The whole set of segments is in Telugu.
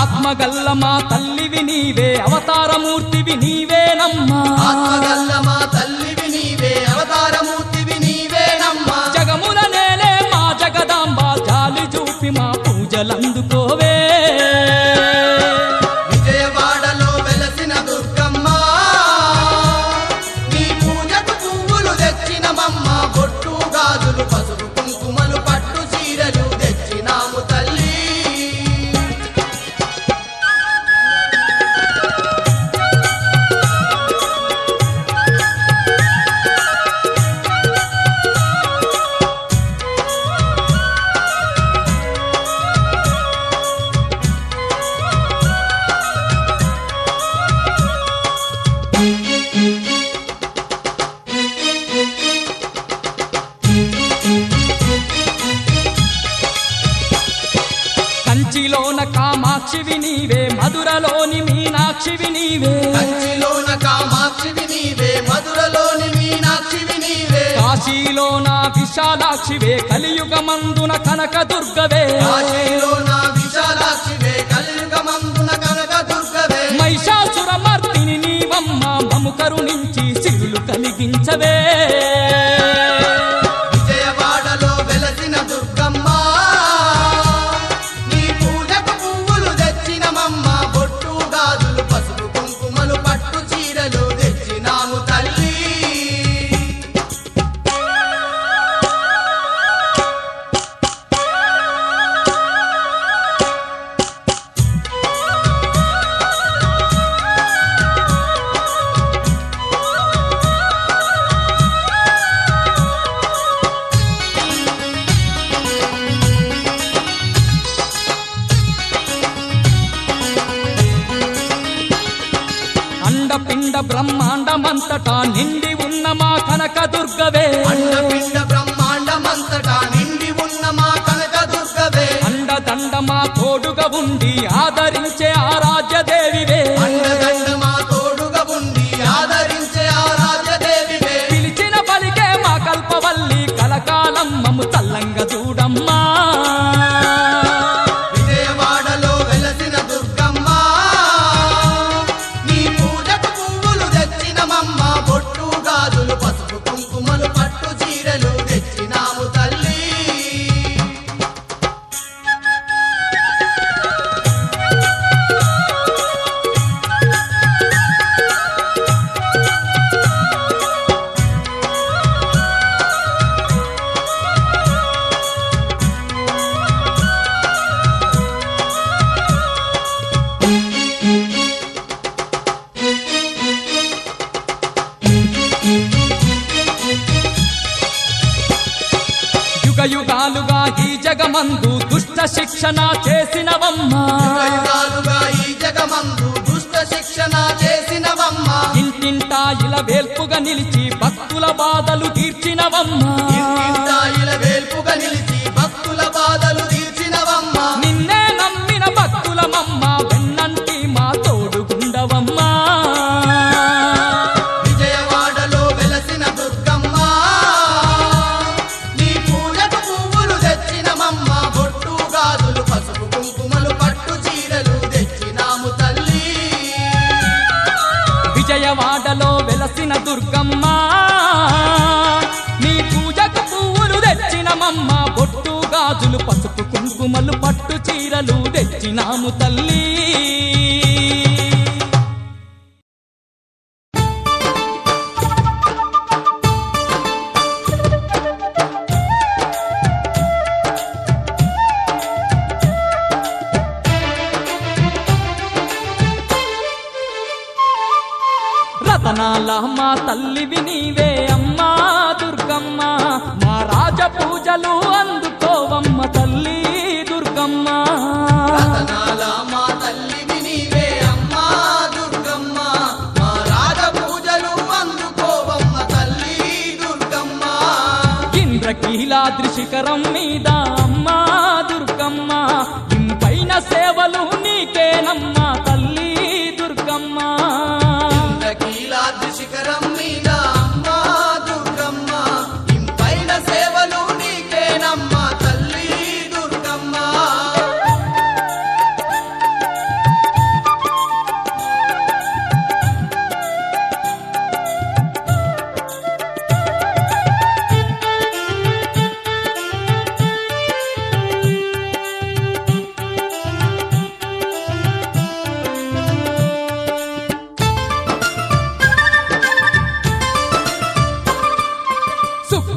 అమ్మ గల్లమా తల్లివి నీవే. అవతారమూర్తివి నీవేనమ్మా. కాశీలో నా విశాలాక్షివే కలియుగమందున కనక దుర్గవే అండపిండ బ్రహ్మాండమంతటా నిండి ఉన్న మా కనక దుర్గవే. అండపిండ బ్రహ్మాండమంతటా నిండి ఉన్న మా కనక దుర్గవే. అండదండ మా తోడుగా ఉండి ఆదరించే ఆ రాజ్యదేవివే అండదండ మా తోడుగా ఉండి ఆదరించే ఆరాధ్య దేవివే పిలిచిన పలికే మా కల్పవల్లి కలకాలం మము తల్లంగ జగమందు దుష్ట శిక్షణ చేసినవమ్మా. ఇంటింటా ఇలా వేల్పుగా నిలిచి భక్తుల బాధలు తీర్చినవమ్మా. చీరలు తెచ్చినాము తల్లి. రతనాల మా తల్లివి అమ్మా దుర్గమ్మ. మా రాజ పూజలు అందుకోవమ్మ తల్లి. ఇంద్రాద్రి శిఖరం మీద అమ్మా దుర్గమ్మ ఇంపైన సేవలు నీకేనమ్మ.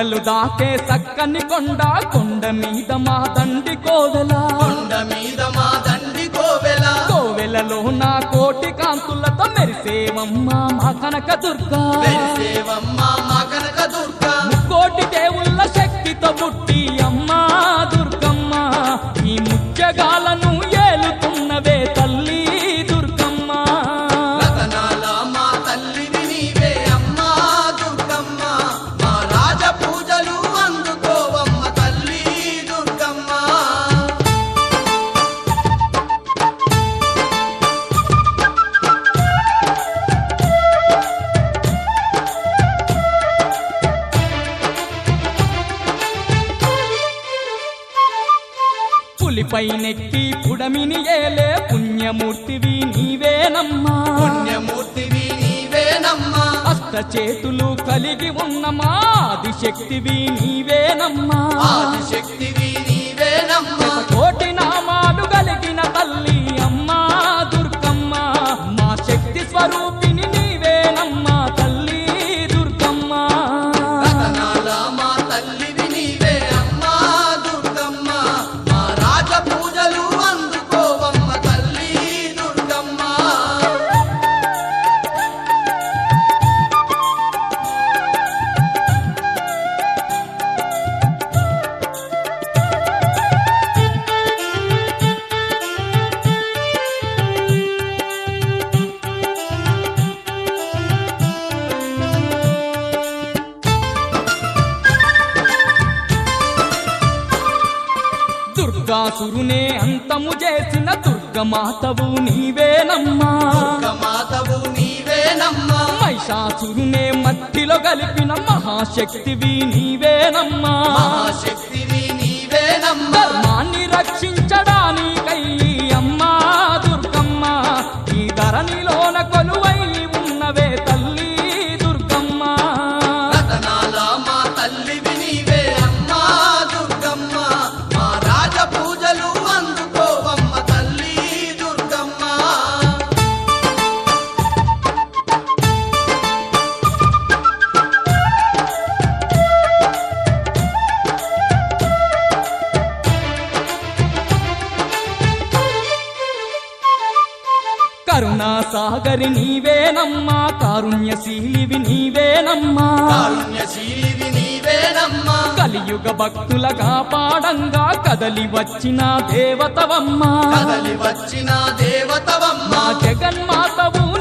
సుక్కలు దాకే సక్కని కొండ కొండ మీద మా దండి కోవెల. కొండ మీద మా దండి కోవెల. కోవెలలో నా కోటి కాంతులతో మెరిసేవమ్మా మా కనక దుర్గా. మా కనక దుర్గ. కోటి దేవుళ్ళ శక్తితో పుట్టి అమ్మా దుర్గమ్మ ఈ ముత్యగాలను పులిపై నెక్కి పుడమిని ఏలే పుణ్యమూర్తివి నీవేనమ్మా. పుణ్యమూర్తివి నీవేనమ్మా. అష్ట చేతులు కలిగి ఉన్న మాది శక్తివి నీవేనమ్మా. ఆదిశక్తివి దుర్గాసురునే అంతము చేసిన దుర్గమాతవు నీవేనమ్మా. మాతవు నీవేనమ్మా. మహిషాసురునే మట్టిలో కలిపిన మహాశక్తివి నీవేనమ్మా. మహాశక్తివి నీవేనమ్మా. ధర్మాన్ని రక్షించడానికై అమ్మా దుర్గమ్మ ఈ ధరణిలోన కొలువై కరుణా సాగరి నీవేనమ్మా కారుణ్యశీలివి నీవేనమ్మా. కారుణ్యశీలివి నీవేనమ్మా. కలియుగ భక్తుల కాపాడంగా కదలి వచ్చిన దేవతవమ్మా. కదలి వచ్చిన దేవతవమ్మ. జగన్మాతవు